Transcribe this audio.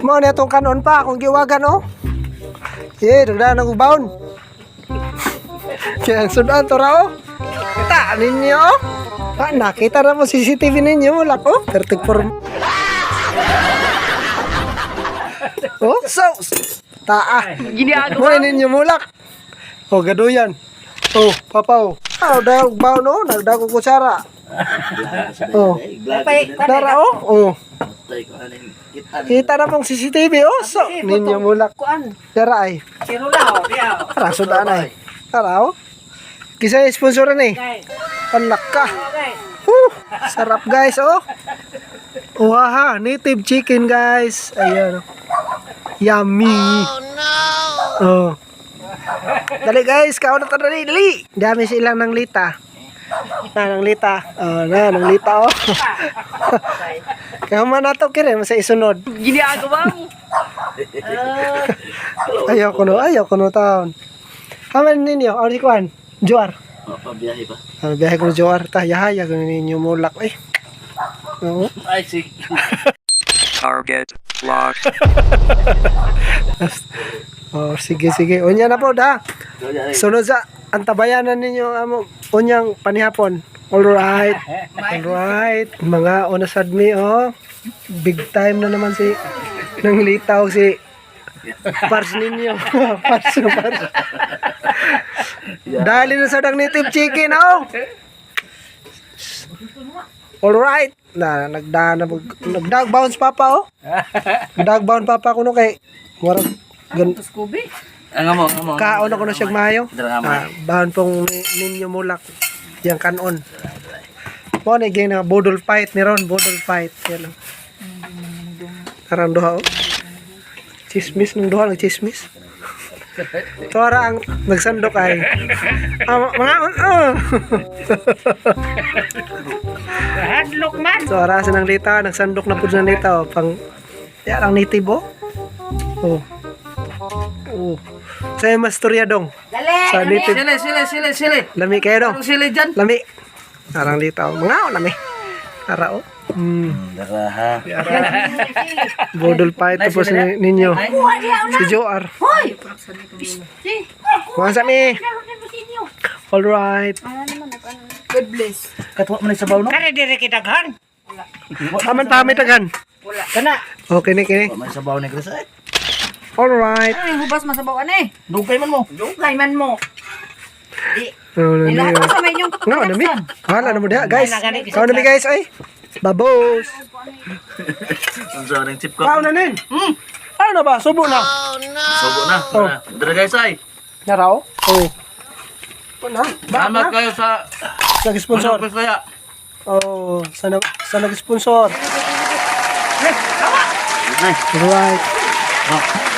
Mo na itong kanon pa, kung giwagan oh. Eh, dagdagan ng ubaon. Kaya ang sudan to raw. Kita ninyo oh. Pa, nakita na mo CCTV ninyo mo lako. 34. Oh, so taa. Mo ninyo mulak. Oh, gaduyan. Oh, papa oh. Ah, dag baon oh, nagdago kutsara. Oh. Dara oh. Oh. Kita na mong CCTV oh. So, ninyo mulak. Kuan. Dara ay. Siro na oh. Diya. Tara, sudaan ay. Tara oh. Kisa sponsoran eh. Guys. Panlak ka. Woo! Sarap guys, oh. Waha, native chicken guys. Ayan. oh. Yummy. Oh no. Oh. Dali guys, kaon na dali, dali. Dami silang ng lita. Na ng lita. Oh, na ng lita oh. Kaya man nato kire sa isunod. Ginagawa mo. Ayaw ko no, ayaw ko no taon. Haman ninyo, ano si Kwan? Juar. Pabiyahe pa. Ano biyahe ko Juar ta, yahaya ko ninyo mulak eh. Oo. Ay, sige. Target locked. Oh, sige sige. Unya na po da. Sunod sa antabayanan ninyo amo unyang panihapon. All right. All right. Mga unasad mi oh. Big time na naman si nang litaw si Pars ninyo. pars pars. Dali na sa dang native chicken oh. All right. Na nagda na nagdag bounce papa oh. Nagdag bounce papa kuno kay warag gan Scooby. Ang amo, ang amo. kaon ako na siya mayo. Ah, bahan pong ni- ninyo mulak. Yang kanon. Mo na gay na bodol fight ni Ron, bodol fight. Yan. oh. Karang duha oh. Chismis ng duha ng chismis. Tora ang nagsandok ay. Ah, mga uh. Hadlock man. Tora sa nang lita, nagsandok na pud ng lita oh. Pang yan ang native oh. Oh. Oh. Sa masturya dong. Dali. Sa native. Sili, sili, sili, sili. Lami kayo dong. Ang sili dyan. Lami. Arang litaw. Mga o lami. Ara o. Hmm. Dara ha. Bodol pa ito po sa ninyo. Si Joar. Hoy. Mga sa mi. Alright. God bless. Katwa mo na sa baw, no? Kare dire kita kan. Aman pa kami tagan. Wala. Kana. Okay ni kini. Katwa mo na sa baw ni Chris, Alright. Ay, hubas masabaw ani. Dugay man mo. Dugay man mo. Di. Ano na Ilahat niyo? ano mi? Hala na mo diha, guys. Kao na mi guys, ay. Babos. Ang sarang chip ko. Kao na nin. Hmm. Ano na ba? Subo na. Sobo na. Oh. Dara. Dara guys, ay. Naraw? Oh. Ano? Ba Salamat na? kayo sa... Nag-sponsor. Ano kaya? Oh, sa, nag- sa nag-sponsor. Alright. Oh.